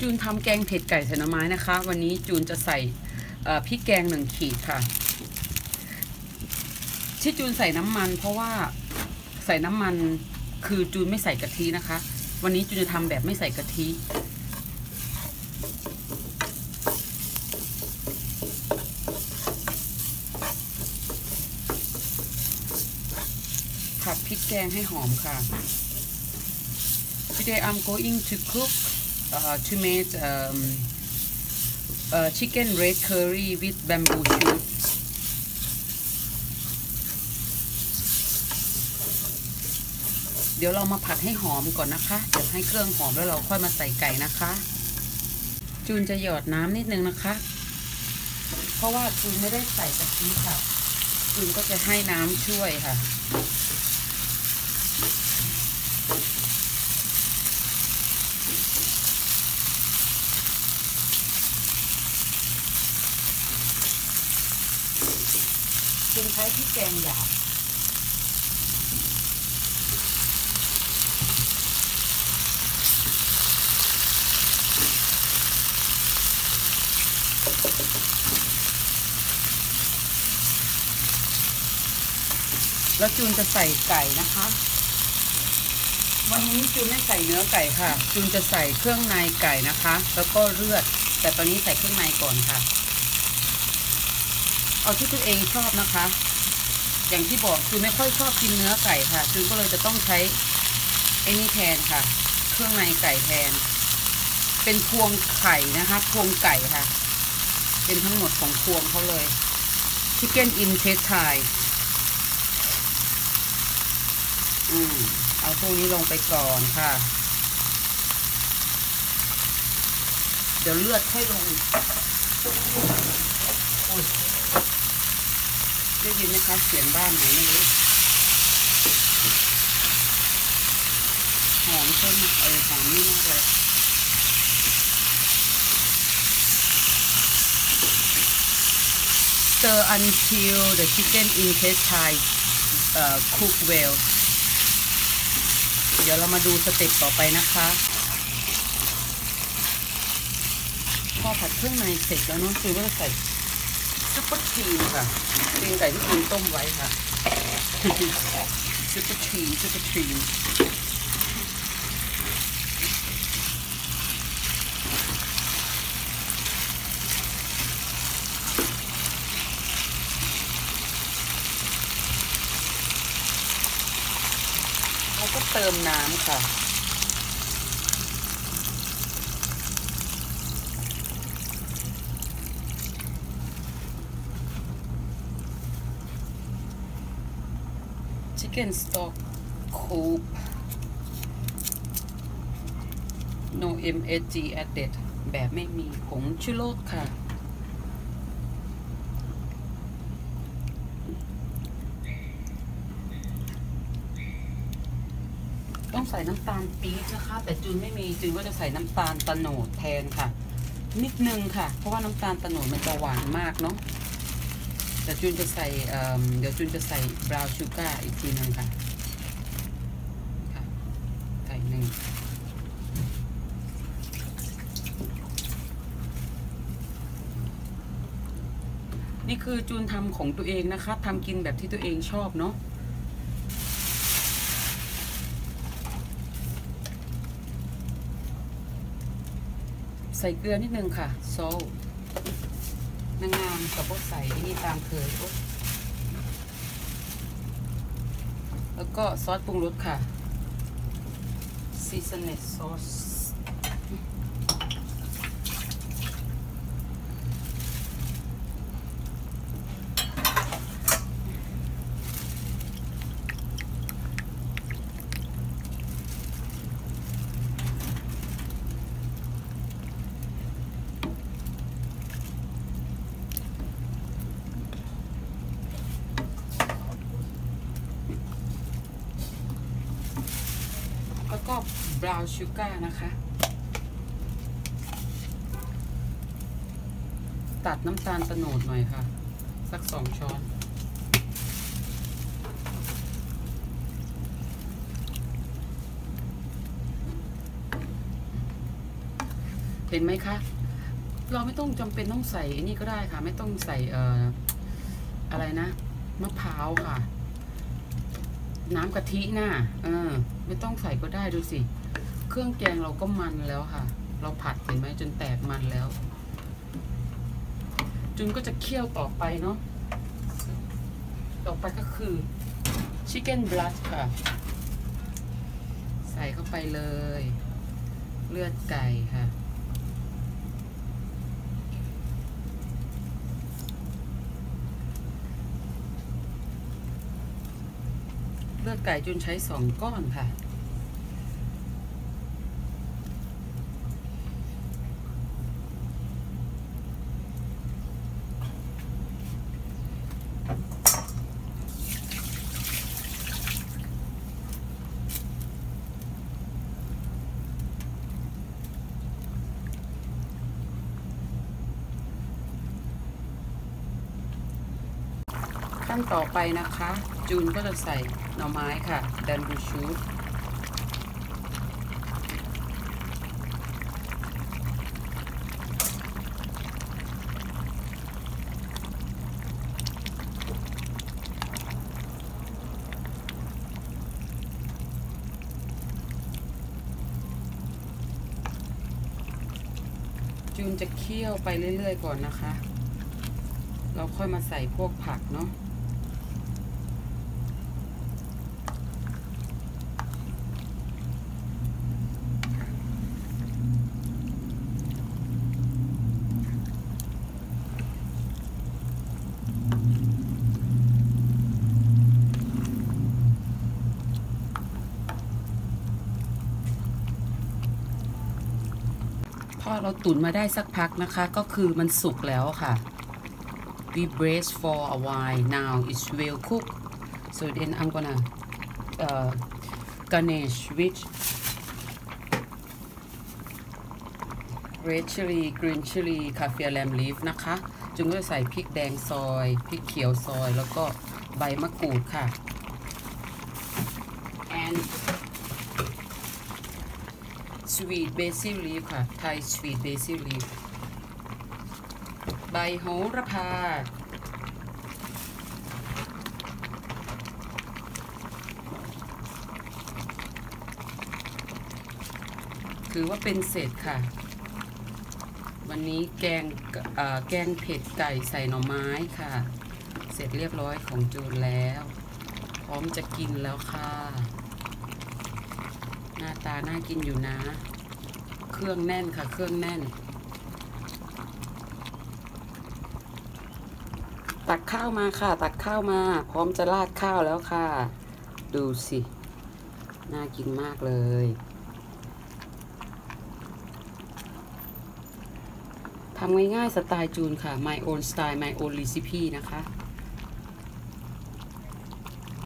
จูนทำแกงเผ็ดไก่ใส่หน่อไม้นะคะ วันนี้จูนจะใส่พริกแกงหนึ่งขีดค่ะ ที่จูนใส่น้ำมัน เพราะว่าใส่น้ำมันคือจูนไม่ใส่กะทินะคะ วันนี้จูนจะทำแบบไม่ใส่กะทิผัดพริกแกงให้หอมค่ะ Today I'm going to cook uh, to make um, uh, chicken red curry with bamboo shoot เดี๋ยวเรามาผัดให้หอมก่อนนะคะ เดี๋ยวให้เครื่องหอมแล้วเราค่อยมาใส่ไก่นะคะ จูนจะหยอดน้ำนิดนึงนะคะ เพราะว่าจูนไม่ได้ใส่กะทิค่ะจูนก็จะให้น้ำช่วยค่ะ ใช้พริกแกงหยาบแล้วจูนจะใส่ไก่นะคะ วันนี้จูนไม่ใส่เนื้อไก่ค่ะ จูนจะใส่เครื่องในไก่นะคะ แล้วก็เลือด แต่ตอนนี้ใส่เครื่องในก่อนค่ะ เอาที่ตัวเองชอบนะคะ อย่างที่บอกคือไม่ค่อยชอบกินเนื้อไก่ค่ะจูนก็เลยจะต้องใช้ไอ้นี่แทนค่ะ เครื่องในไก่แทน เป็นพวงไข่นะคะ พวงไก่ค่ะ เป็นทั้งหมดของพวงเขาเลย Chicken in t e s t i อืมเอาพวกนี้ลงไปก่อนค่ะ เดี๋ยวเลือดค่อยลงโอ้ย ได้ยินไหมคะเสียงบ้านไหนไม่รู้หอมใช่ไหมเออหอมนี่มากเลย Stir until the chicken intestine uh, cook well เดี๋ยวเรามาดูสเต็ปต่อไปนะคะพอผัดเครื่องในเสร็จแล้วเนาะคือก็จะใส่ ซุปเปอร์ครีมค่ะตีนไก่ที่คุณต้มไว้ค่ะซุปเปอร์ครีมซุปเปอร์ครีมแล้วก็เติมน้ำค่ะ chicken stock coop no msg added แบบไม่มีผงชูรสค่ะ ต้องใส่น้ำตาลปี๊บนะคะ แต่จูนไม่มีจูนก็จะใส่น้ำตาลตะโนดแทนค่ะ นิดนึงค่ะ เพราะว่าน้ำตาลตะโนดมันจะหวานมากเนาะ แต่จูนจะใส่เดี๋ยวจูนจะใส่บราวน์ชูการ์อีกทีหนึงค่ะค่ะไก่หนึ่งนี่คือจูนทำของตัวเองนะคะทำกินแบบที่ตัวเองชอบเนาะใส่เกลือนิดนึงค่ะ โซ นางงามกับพวกใส่นี่ตามเคยแล้วก็ซอสปรุงรสค่ะซีซันเนตซอส แล้วก็บราวน์ชูการ์นะคะ ตัดน้ำตาลตะโนดหน่อยค่ะ สักสองช้อนเห็นไหมคะ เราไม่ต้องจำเป็นต้องใส่อันนี้ก็ได้ค่ะ ไม่ต้องใส่เอ่ออะไรนะ มะพร้าวค่ะ น้ำกะทิน่ะเออ ไม่ต้องใส่ก็ได้ดูสิ เครื่องแกงเราก็มันแล้วค่ะ เราผัดเห็นไหมจนแตกมันแล้ว จุนก็จะเคี่ยวต่อไปเนาะ ต่อไปก็คือชิคเก้นบลัชค่ะ ใส่เข้าไปเลย เลือดไก่ค่ะ ลือดไก่จุนใช้สองก้อนค่ะ ขั้นต่อไปนะคะ จูนก็จะใส่หน่อไม้ค่ะแดนบูชูจูนจะเคี่ยวไปเรื่อย ๆ ก่อนนะคะ เราค่อยมาใส่พวกผักเนาะ พอเราตุ๋นมาได้สักพักนะคะ ก็คือมันสุกแล้วค่ะ we braise for a while now it's well cooked so then I'm gonna uh, garnish with red chili green chili คาเฟียแลมลีฟนะคะจึงก็จะใส่พริกแดงซอยพริกเขียวซอย แล้วก็ใบมะกรูดค่ะ and sweet basil leaf ค่ะ Thai sweet basil leaf ใบโหระพา ถือว่าเป็นเสร็จค่ะ วันนี้แกงแกงเผ็ดไก่ใส่หน่อไม้ค่ะ เสร็จเรียบร้อยของจูนแล้ว พร้อมจะกินแล้วค่ะ หน้าตาน่ากินอยู่นะ เครื่องแน่นค่ะ เครื่องแน่น ตักข้าวมาค่ะ ตักข้าวมา พร้อมจะราดข้าวแล้วค่ะ ดูสิ น่ากินมากเลยทำง่ายๆสไตล์จูนค่ะ my own style my own recipe นะคะ